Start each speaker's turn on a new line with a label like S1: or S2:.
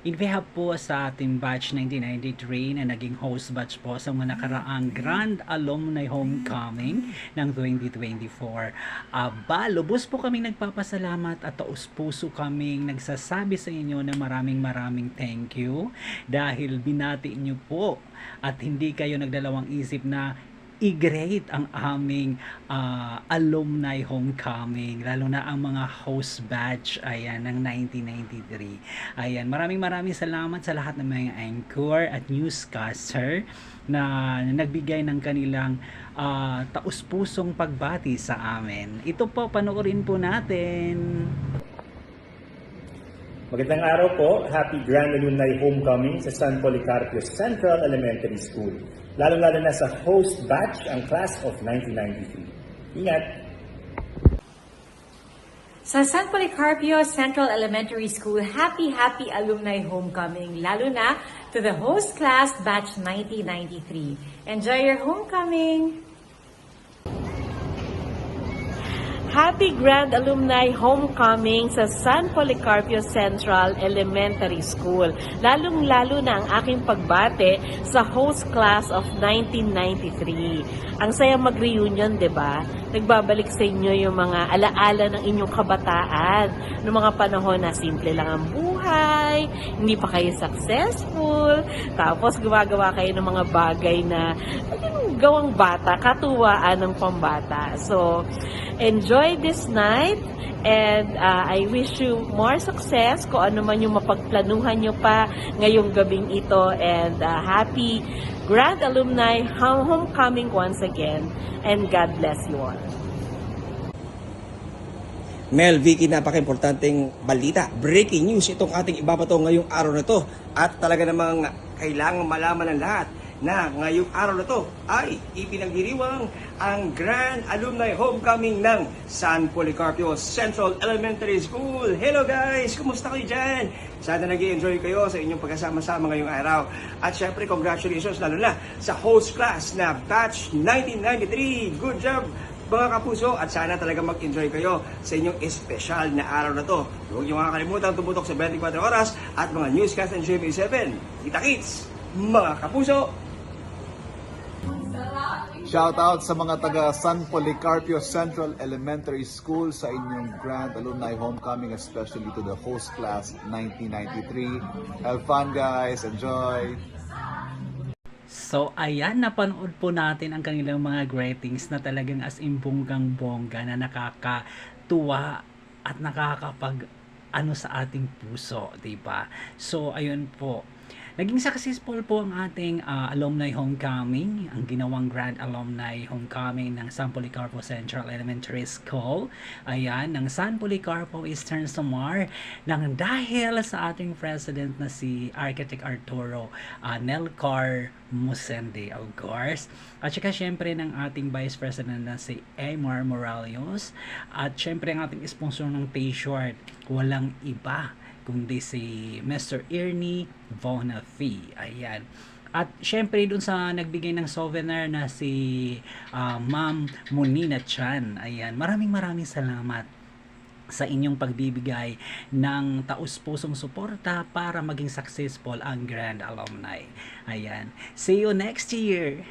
S1: In behalf po sa ating batch 1993 na naging host batch po sa mga nakaraang Grand Alumni Homecoming ng 2024. Aba, lubos po kaming nagpapasalamat at taus puso kaming nagsasabi sa inyo na maraming maraming thank you dahil binati niyo po at hindi kayo nagdalawang isip na i-grade ang aming ah, alumni homecoming lalo na ang mga host batch ayan ng 1993 ayan maraming maraming salamat sa lahat ng mga anchor at newscaster na nagbigay ng kanilang ah, taus-pusong pagbati sa amin. Ito po panoorin po natin
S2: Magandang araw po. Happy Grand Alumni Homecoming sa San Policarpio Central Elementary School. Lalo-lalo na sa host batch ang class of 1993. Ingat!
S3: Sa San Policarpio Central Elementary School, happy, happy alumni homecoming, lalo na to the host class batch 1993. Enjoy your homecoming!
S4: Happy Grand Alumni Homecoming sa San Policarpio Central Elementary School. Lalong-lalo na ang aking pagbate sa host class of 1993. Ang saya mag-reunion, ba? Nagbabalik sa inyo yung mga alaala ng inyong kabataan, ng mga panahon na simple lang ang buhay, hindi pa kayo successful, tapos gumagawa kayo ng mga bagay na gawang bata, katuwaan ng pambata. So, enjoy this night and uh, I wish you more success kung ano man yung mapagplanuhan nyo pa ngayong gabing ito and uh, happy Grand Alumni hom- Homecoming once again and God bless you all.
S5: Mel, Vicky, napaka-importanting balita. Breaking news itong ating ibabato ngayong araw na to. At talaga namang kailangan malaman ng lahat na ngayong araw na to ay ipinagdiriwang ang Grand Alumni Homecoming ng San Policarpio Central Elementary School. Hello guys! Kumusta kayo dyan? Sana nag enjoy kayo sa inyong pagkasama-sama ngayong araw. At syempre, congratulations lalo na sa host class na Batch 1993. Good job! mga kapuso at sana talaga mag-enjoy kayo sa inyong espesyal na araw na to. Huwag niyo makakalimutan tumutok sa 24 oras at mga newscast ng GMA 7. Kita kits, mga kapuso!
S6: Shoutout sa mga taga San Policarpio Central Elementary School sa inyong Grand Alumni Homecoming, especially to the host class 1993. Have fun guys, enjoy!
S1: So, ayan, napanood po natin ang kanilang mga greetings na talagang as in bonggang-bongga na nakakatuwa at nakakapag ano sa ating puso, 'di ba? So, ayun po. Naging successful po ang ating ah, alumni homecoming, ang ginawang Grand Alumni Homecoming ng San Policarpo Central Elementary School. Ayan, ng San Policarpo Eastern Samar nang dahil sa ating president na si Architect Arturo uh, Nelcar Musende, of course. At saka syempre ng ating Vice President na si Amar Morales. At syempre ang ating sponsor ng T-shirt, walang iba kundi si Mr. Ernie Bonafi. Ayan. At syempre dun sa nagbigay ng souvenir na si ah, Ma'am Monina Chan. Ayan. Maraming maraming salamat sa inyong pagbibigay ng taus-pusong suporta para maging successful ang Grand Alumni. Ayan. See you next year!